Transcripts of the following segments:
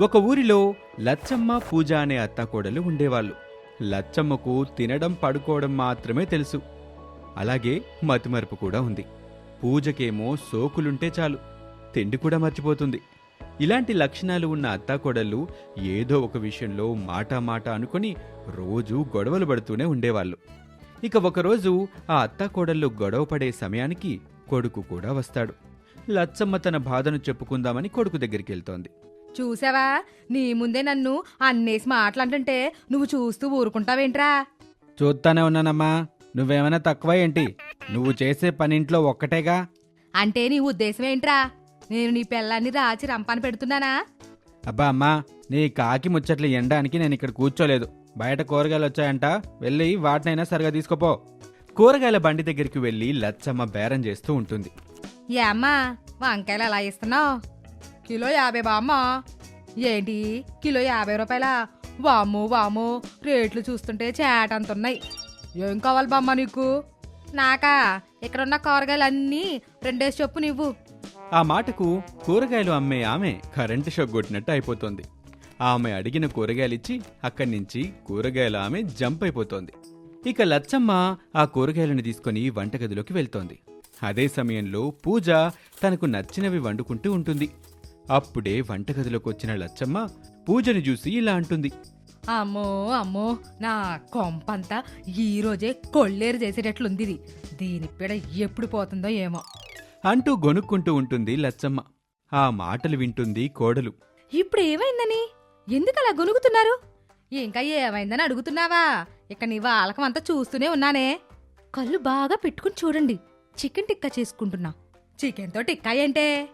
ఒక ఊరిలో లచ్చమ్మ పూజ అనే అత్తకోడలు ఉండేవాళ్ళు. లచ్చమ్మకు తినడం పడుకోవడం మాత్రమే తెలుసు. అలాగే మతిమరుపు కూడా ఉంది. పూజకేమో సోకులుంటే చాలు. తిండి కూడా మర్చిపోతుంది. ఇలాంటి లక్షణాలు ఉన్న అత్తాకోడళ్ళు ఏదో ఒక విషయంలో మాట మాట అనుకుని రోజూ గొడవలు పడుతూనే ఉండేవాళ్ళు. ఇక ఒకరోజు ఆ అత్తాకోడళ్ళు గొడవ పడే సమయానికి కొడుకు కూడా వస్తాడు. లచ్చమ్మ తన బాధను చెప్పుకుందామని కొడుకు దగ్గరికి వెళ్తోంది చూసావా? నీ ముందే నన్ను అన్నేసి మాటలంటుంటే నువ్వు చూస్తూ ఊరుకుంటావేంట్రా? చూస్తానే ఉన్నానమ్మా. నువ్వేమైనా తక్కువ ఏంటి? నువ్వు చేసే పనింట్లో ఒక్కటేగా? అంటే నీ ఉద్దేశం ఏంట్రా నేను నీ పిల్లాన్ని రాచి రంపాన పెడుతున్నానా? అబ్బా అమ్మా నీ కాకి ముచ్చట్లు ఎండడానికి నేను ఇక్కడ కూర్చోలేదు. బయట కూరగాయలు వచ్చాయంట. వెళ్ళి వాటినైనా సరిగా తీసుకోపో. కూరగాయల బండి దగ్గరికి వెళ్ళి లచ్చమ్మ బేరం చేస్తూ ఉంటుంది. ఏ అమ్మా వంకాయలు ఎలా ఇస్తున్నావు? కిలో యాభై బామ్మ. ఏంటి? కిలో యాభై రూపాయల? వాము వాము రేట్లు చూస్తుంటే చేటంతున్నాయి. ఏం కావాలి బామ్మ నీకు? నాకా ఇక్కడున్న కూరగాయలు అన్నీ రెండేసి చెప్పు నువ్వు ఆ మాటకు కూరగాయలు అమ్మే ఆమె కరెంటు షాక్ కొట్టినట్టు అయిపోతోంది. ఆమె అడిగిన కూరగాయలు ఇచ్చి అక్కడి నుంచి కూరగాయలు ఆమె జంప్ అయిపోతోంది. ఇక లచ్చమ్మ ఆ కూరగాయలను తీసుకొని వంటగదిలోకి వెళ్తోంది. అదే సమయంలో పూజ తనకు నచ్చినవి వండుకుంటూ ఉంటుంది. అప్పుడే వంటగదిలోకి వచ్చిన లచ్చమ్మ పూజను చూసి ఇలా అంటుంది. అమ్మో అమ్మో నా కొంపంతా ఈ రోజే కొల్లేరు చేసేటట్లుంది ఇది దీని పిడ ఎప్పుడు పోతుందో ఏమో. అంటూ గొనుక్కుంటూ ఉంటుంది లచ్చమ్మ. ఆ మాటలు వింటుంది కోడలు. ఇప్పుడు ఏమైందని? ఎందుకు అలా గొనుగుతున్నారు? ఇంకా ఏమైందని అడుగుతున్నావా? ఇక నీ వాళ్ళకం అంతా చూస్తూనే ఉన్నానే. కళ్ళు బాగా పెట్టుకుని చూడండి. చికెన్ టిక్కా చేసుకుంటున్నా. చికెన్తో టిక్కా ఏంటే?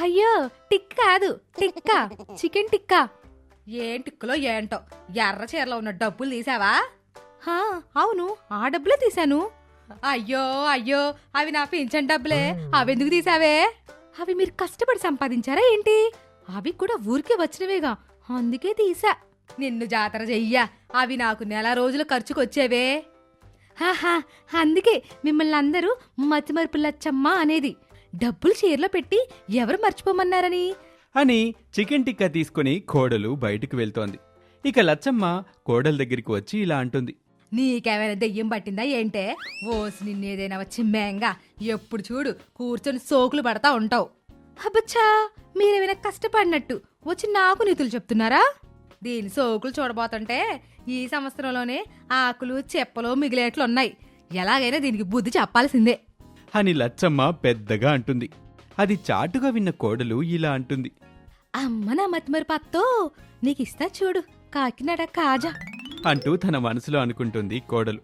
అయ్యో టిక్ కాదు. టిక్కా. చికెన్ టిక్కా. ఏం టిక్కులో ఏంటో? ఎర్ర చీరలో ఉన్న డబ్బులు తీసావా? హా, అవును ఆ డబ్బులే తీశాను. అయ్యో అయ్యో అవి నా పింఛన్ డబ్బులే. అవెందుకు తీసావే? అవి మీరు కష్టపడి సంపాదించారా ఏంటి? అవి కూడా ఊరికే వచ్చినవేగా. అందుకే తీసా. నిన్ను జాతర చెయ్యా. అవి నాకు నెల రోజులు ఖర్చుకొచ్చేవే. హాహా అందుకే మిమ్మల్ని అందరూ మతిమరుపు లచ్చమ్మ అనేది. డబ్బులు చీరలో పెట్టి ఎవరు మర్చిపోమన్నారని? అని చికెన్ టిక్కా తీసుకుని కోడలు బయటికి వెళ్తోంది. ఇక లచ్చమ్మ కోడల దగ్గరికి వచ్చి ఇలా అంటుంది. నీకేమైనా దెయ్యం పట్టిందా ఏంటే? ఓసి నిన్నేదైనా వచ్చి మేంగా ఎప్పుడు చూడు కూర్చొని సోకులు పడతా ఉంటావు. అబ్బచ్చా మీరేమైనా కష్టపడినట్టు వచ్చి నాకు నీతులు చెప్తున్నారా? దీని సోకులు చూడబోతుంటే ఈ సంవత్సరంలోనే ఆకులు చెప్పలు మిగిలేట్లున్నాయి ఎలాగైనా దీనికి బుద్ధి చెప్పాల్సిందే. అని లచ్చమ్మ పెద్దగా అంటుంది. అది చాటుగా విన్న కోడలు ఇలా అంటుంది. అమ్మ నా మతిమరి పత్తో నీకు ఇస్తా చూడు కాకినాడ కాజా. అంటూ తన మనసులో అనుకుంటుంది కోడలు.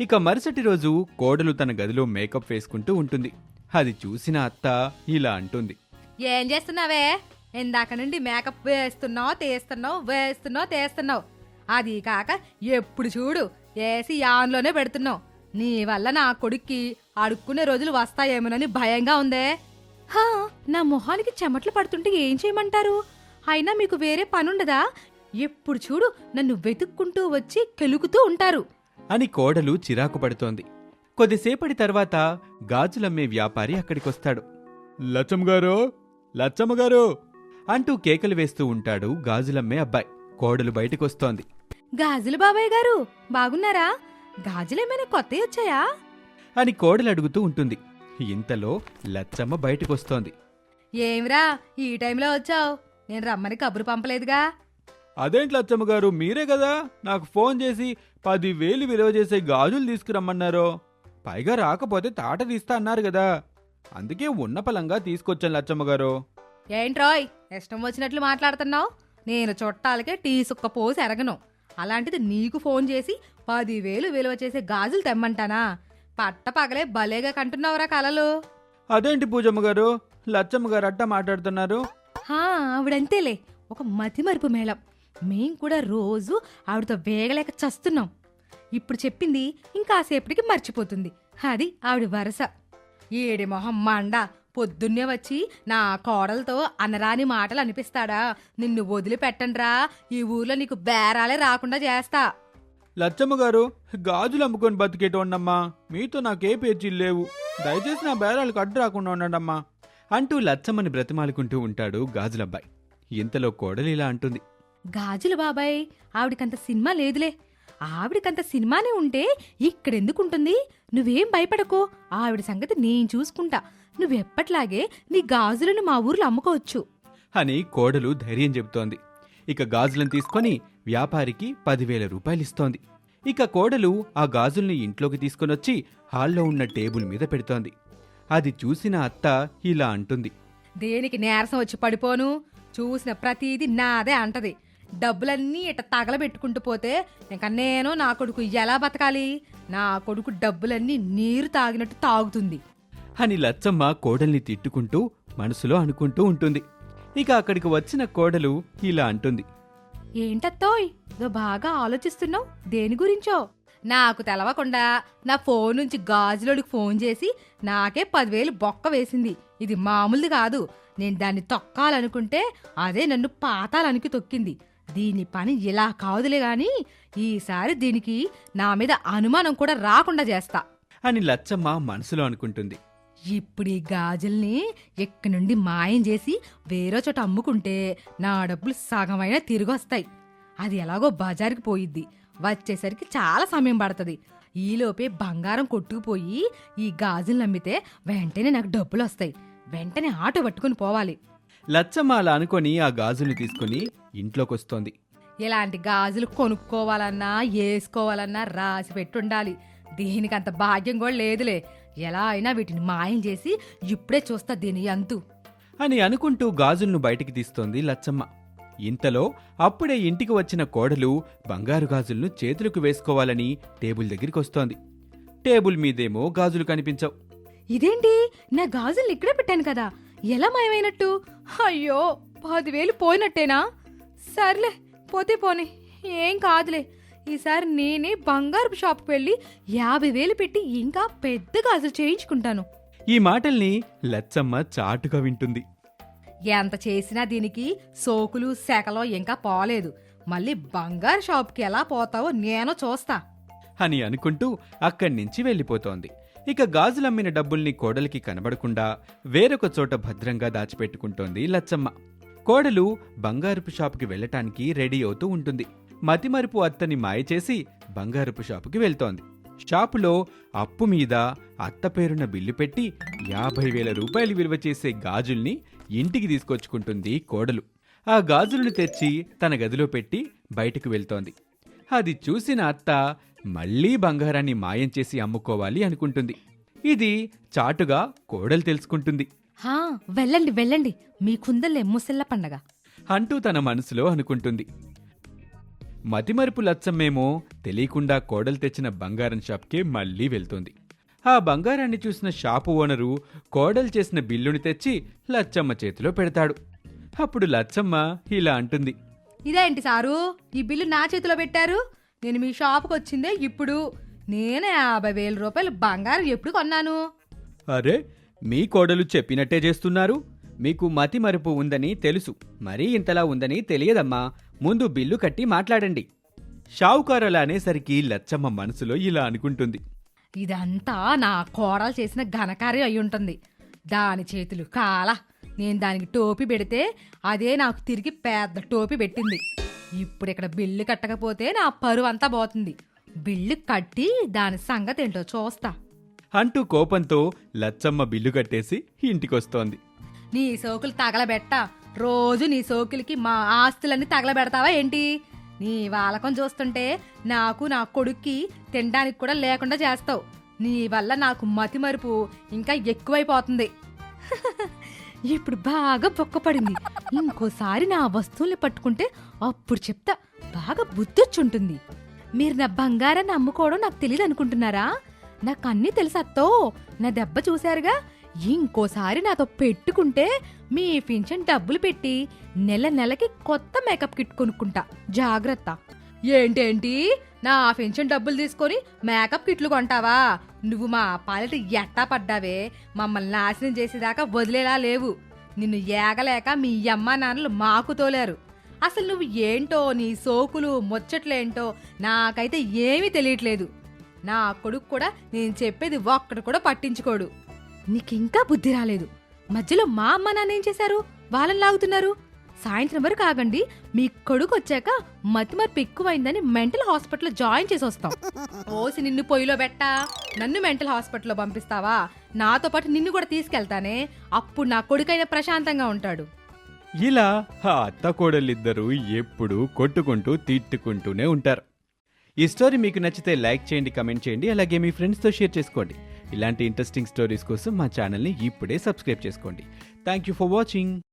ఇక మరుసటి రోజు కోడలు తన గదిలో మేకప్ వేసుకుంటూ ఉంటుంది. అది చూసిన అత్త ఇలా అంటుంది. ఏం చేస్తున్నావే? ఇందాక నుండి మేకప్ వేస్తున్నావు తీస్తున్నావు వేస్తున్నావు తీస్తున్నావు. అది కాక ఎప్పుడు చూడు ఏసి యాన్లోనే పెడుతున్నావు. నీ వల్ల నా కొడుక్కి అడుక్కునే రోజులు వస్తాయేమోనని భయంగా ఉందే. హా నా మొహానికి చెమట్లు పడుతుంటే ఏం చేయమంటారు? అయినా మీకు వేరే పనుండదా? ఎప్పుడు చూడు నన్ను వెతుక్కుంటూ వచ్చి కెలుకుతూ ఉంటారు. అని కోడలు చిరాకు పడుతోంది. కొద్దిసేపటి తర్వాత గాజులమ్మే వ్యాపారి అక్కడికొస్తాడు. లచ్చమ్మ గారు లచ్చమ్మ గారు! అంటూ కేకలు వేస్తూ ఉంటాడు గాజులమ్మే అబ్బాయి. కోడలు బయటకొస్తోంది. గాజులు బాబాయ్ గారు బాగున్నారా? గాజులేమైనా కొత్తవి వచ్చాయా అని కోడలు అడుగుతూ ఉంటుంది. ఇంతలో లచ్చమ్మ బయటకొస్తోంది. ఏమిరా ఈ టైంలో వచ్చావు? నేను రమ్మని కబురు పంపలేదుగా? అదేంటి లచ్చమ్మ గారు మీరే కదా? నాకు ఫోన్ చేసి పదివేలు విలువ చేసే గాజులు తీసుకురమ్మన్నారో. పైగా రాకపోతే తాట తీస్తా అన్నారు కదా. అందుకే ఉన్న పలంగా తీసుకొచ్చాను లచ్చమ్మ గారు. ఏంట్రోయ్ ఇష్టం వచ్చినట్లు మాట్లాడుతున్నావు? నేను చుట్టాలకే టీ సుక్క పోసి ఎరగను. అలాంటిది నీకు ఫోన్ చేసి పదివేలు విలువ చేసే గాజులు తెమ్మంటానా? పట్ట పగలే భలేగా కంటున్నావురా కలలు. అదేంటి పూజమ్మ గారు? లచ్చమ్మ గారు అట్ట మాట్లాడుతున్నారు. హా ఆవిడంతేలే. ఒక మతిమరుపు మేళం. మేం కూడా రోజు ఆవిడతో వేగలేక చస్తున్నాం. ఇప్పుడు చెప్పింది ఇంకాసేపటికి మర్చిపోతుంది. అది ఆవిడ వరస. ఏడి మొహం మండ పొద్దున్నే వచ్చి నా కోడలతో అనరాని మాటలు అనిపిస్తాడా? నిన్ను వదిలిపెట్టండ్రా. ఈ ఊర్లో నీకు బేరాలే రాకుండా చేస్తా. లచ్చమ్మ గారు గాజులు అమ్ముకొని బతికేటోండమ్మా. మీతో నాకే పేచీలు లేవు. దయచేసి నా బేరాలకు అడ్డు రాకుండా ఉండండమ్మా. అంటూ లచ్చమ్మని బ్రతిమాలుకుంటూ ఉంటాడు గాజులబ్బాయి. ఇంతలో కోడలు ఇలా అంటుంది. గాజులు బాబాయ్ ఆవిడికంత సినిమా లేదులే. ఆవిడికంత సినిమానే ఉంటే ఇక్కడెందుకుంటుంది? నువ్వేం భయపడకో. ఆవిడ సంగతి నేను చూసుకుంటా. నువ్వెప్పట్లాగే నీ గాజులను మా ఊర్లో అమ్ముకోవచ్చు. అని కోడలు ధైర్యం చెబుతోంది. ఇక గాజులను తీసుకొని వ్యాపారికి పదివేల రూపాయలు ఇస్తోంది. ఇక కోడలు ఆ గాజుల్ని ఇంట్లోకి తీసుకొనొచ్చి హాల్లో ఉన్న టేబుల్ మీద పెడుతోంది. అది చూసిన అత్త ఇలా అంటుంది. దేనికి నీరసం వచ్చి పడిపోను? చూసిన ప్రతిదీ నాదే అంటది. డబ్బులన్నీ ఇట తగలబెట్టుకుంటూ పోతే ఇంకా నేను నా కొడుకు ఎలా బతకాలి? నా కొడుకు డబ్బులన్నీ నీరు తాగినట్టు తాగుతుంది. అని లచ్చమ్మ కోడల్ని తిట్టుకుంటూ మనసులో అనుకుంటూ ఉంటుంది. ఇక అక్కడికి వచ్చిన కోడలు ఇలా అంటుంది. ఏంటత్తోయ్? ఇదో బాగా ఆలోచిస్తున్నావు? దేని గురించో? నాకు తెలవకుండా నా ఫోన్ నుంచి గాజులోడికి ఫోన్ చేసి నాకే పదివేలు బొక్క వేసింది. ఇది మామూలుది కాదు. నేను దాన్ని తొక్కాలనుకుంటే అదే నన్ను పాతాలనికి తొక్కింది. దీని పని ఇలా కాదులే గాని ఈసారి దీనికి నా మీద అనుమానం కూడా రాకుండా చేస్తా. అని లచ్చమ్మ మనసులో అనుకుంటుంది. ఇప్పుడు ఈ గాజుల్ని ఎక్కడి నుండి మాయం చేసి వేరే చోట అమ్ముకుంటే నా డబ్బులు సగమైనా తిరిగి వస్తాయి అది ఎలాగో బజార్కి పోయిద్ది. వచ్చేసరికి చాలా సమయం పడుతుంది. ఈలోపే బంగారం కొట్టుకుపోయి ఈ గాజులు నమ్మితే వెంటనే నాకు డబ్బులు వస్తాయి వెంటనే ఆటో పట్టుకుని పోవాలి. లచ్చమ్మ అలా అనుకొని ఆ గాజుల్ని తీసుకుని ఇంట్లోకొస్తోంది. ఇలాంటి గాజులు కొనుక్కోవాలన్నా వేసుకోవాలన్నా రాసి పెట్టుండాలి. దీనికి అంత భాగ్యం కూడా లేదులే. ఎలా అయినా వీటిని మాయం చేసి ఇప్పుడే చూస్తా దీని అంతు. అని అనుకుంటూ గాజులను బయటికి తీస్తోంది లచ్చమ్మ. ఇంతలో అప్పుడే ఇంటికి వచ్చిన కోడలు బంగారు గాజులను చేతులకు వేసుకోవాలని టేబుల్ దగ్గరికి వస్తోంది. టేబుల్ మీదేమో గాజులు కనిపించవు. ఇదేంటి? నా గాజులు ఇక్కడే పెట్టాను కదా. ఎలా మాయమైనట్టు? అయ్యో పదివేలు పోయినట్టేనా? సర్లే పోతే పోని. ఏం కాదులే. ఈసారి నేనే బంగారు షాప్కి వెళ్ళి యాభై వేలు పెట్టి ఇంకా పెద్ద గాజులు చేయించుకుంటాను. ఈ మాటల్ని లచ్చమ్మ చాటుగా వింటుంది. ఎంత చేసినా దీనికి సోకులు శాఖలో ఇంకా పోలేదు. మళ్ళీ బంగారు షాప్కి ఎలా పోతావో నేను చూస్తా. అని అనుకుంటూ అక్కడి నుంచి వెళ్ళిపోతోంది. ఇక గాజులమ్మిన డబ్బుల్ని కోడలికి కనబడకుండా వేరొక చోట భద్రంగా దాచిపెట్టుకుంటోంది లచ్చమ్మ. కోడలు బంగారపు షాపుకి వెళ్ళటానికి రెడీ అవుతూ ఉంటుంది. మతిమరుపు అత్తని మాయ చేసి బంగారపు షాపుకి వెళ్తోంది. షాపులో అప్పు మీద అత్త పేరున బిల్లు పెట్టి యాభై వేల రూపాయలు విలువ చేసే గాజుల్ని ఇంటికి తీసుకొచ్చుకుంటుంది కోడలు. ఆ గాజులను తెచ్చి తన గదిలో పెట్టి బయటకు వెళ్తోంది. అది చూసిన అత్త మళ్ళీ బంగారాన్ని మాయం చేసి అమ్ముకోవాలి అనుకుంటుంది. ఇది చాటుగా కోడలు తెలుసుకుంటుంది. హా వెళ్ళండి వెళ్ళండి. మీకుందలే ముసెల్ల పండగ. అంటూ తన మనసులో అనుకుంటుంది. మతిమరుపు లచ్చమ్మేమో తెలియకుండా కోడలు తెచ్చిన బంగారం షాప్కే మళ్ళీ వెళ్తుంది. ఆ బంగారాన్ని చూసిన షాపు ఓనరు కోడలు చేసిన బిల్లుని తెచ్చి లచ్చమ్మ చేతిలో పెడతాడు. అప్పుడు లచ్చమ్మ ఇలా అంటుంది. ఇదేంటి సారు? ఈ బిల్లు నా చేతిలో పెట్టారు? నేను మీ షాప్కి వచ్చిందే ఇప్పుడు. నేను యాభై వేల రూపాయలు బంగారం ఎప్పుడు కొన్నాను? అరే మీ కోడలు చెప్పినట్టే చేస్తున్నారు. మీకు మతి మరుపు ఉందని తెలుసు. మరీ ఇంతలా ఉందని తెలియదమ్మా. ముందు బిల్లు కట్టి మాట్లాడండి. షావుకారు అలా అనేసరికి లచ్చమ్మ మనసులో ఇలా అనుకుంటుంది. ఇదంతా నా కోడలు చేసిన ఘనకార్యం అయి ఉంటుంది దాని చేతులు కాల. నేను దానికి టోపీ పెడితే అదే నాకు తిరిగి పెద్ద టోపీ పెట్టింది. ఇప్పుడు ఇక్కడ బిల్లు కట్టకపోతే నా పరువు అంతా పోతుంది. బిల్లు కట్టి దాని సంగతి ఏంటో చూస్తా. అంటూ కోపంతో లచ్చమ్మ బిల్లు కట్టేసి ఇంటికొస్తోంది. నీ సోకులు తగలబెట్ట. రోజు నీ సోకులకి మా ఆస్తులన్నీ తగలబెడతావా ఏంటి? నీ వాలకం చూస్తుంటే నాకు నా కొడుక్కి తినడానికి కూడా లేకుండా చేస్తావు. నీ వల్ల నాకు మతి మరుపు ఇంకా ఎక్కువైపోతుంది. ఇప్పుడు బాగా బొక్కపడింది ఇంకోసారి నా వస్తువుల్ని పట్టుకుంటే అప్పుడు చెప్తా బాగా బుద్ధొచ్చుంటుంది. మీరు నా బంగారాన్ని అమ్ముకోవడం నాకు తెలియదు అనుకుంటున్నారా నాకు అన్నీ తెలుసత్తో? నా దెబ్బ చూశారుగా? ఇంకోసారి నాతో పెట్టుకుంటే మీ పింఛన్ డబ్బులు పెట్టి నెల నెలకి కొత్త మేకప్ కిట్ కొనుక్కుంటా. జాగ్రత్త. ఏంటేంటి? నా పెన్షన్ డబ్బులు తీసుకొని మేకప్ కిట్లు కొంటావా? నువ్వు మా పాలిట ఎట్టా పడ్డావే? మమ్మల్ని నాశనం చేసేదాకా వదిలేలా లేవు. నిన్ను ఏగలేక మీ అమ్మ నాన్నలు మాకు తోలారు. అసలు నువ్వు ఏంటో నీ సోకులు ముచ్చట్లేంటో నాకైతే ఏమీ తెలియట్లేదు. నా కొడుకు కూడా నేను చెప్పేది ఒక్కడు కూడా పట్టించుకోడు. నీకింకా బుద్ధి రాలేదు. మధ్యలో మా అమ్మ నాన్న ఏం చేశారు? వాళ్ళని లాగుతున్నారు. సాయంత్రం వరకు ఆగండి. మీ కొడుకు వచ్చాక మతిమర్పు ఎక్కువైందని మెంటల్ హాస్పిటల్లో జాయిన్ చేసి వస్తాం. ఓసి నిన్ను పొయ్యిలో పెట్టా. నన్ను మెంటల్ హాస్పిటల్లో పంపిస్తావా? నాతో పాటు నిన్ను కూడా తీసుకెళ్తానే. అప్పుడు నా కొడుకైనా ప్రశాంతంగా ఉంటాడు. ఇలా ఆ అత్త కోడలిద్దరూ ఎప్పుడూ కొట్టుకుంటూ తిట్టుకుంటూనే ఉంటారు. ఈ స్టోరీ మీకు నచ్చితే లైక్ చేయండి కమెంట్ చేయండి అలాగే మీ ఫ్రెండ్స్తో షేర్ చేసుకోండి. ఇలాంటి ఇంట్రెస్టింగ్ స్టోరీస్ కోసం మా ఛానల్ని ఇప్పుడే సబ్స్క్రైబ్ చేసుకోండి. Thank you for watching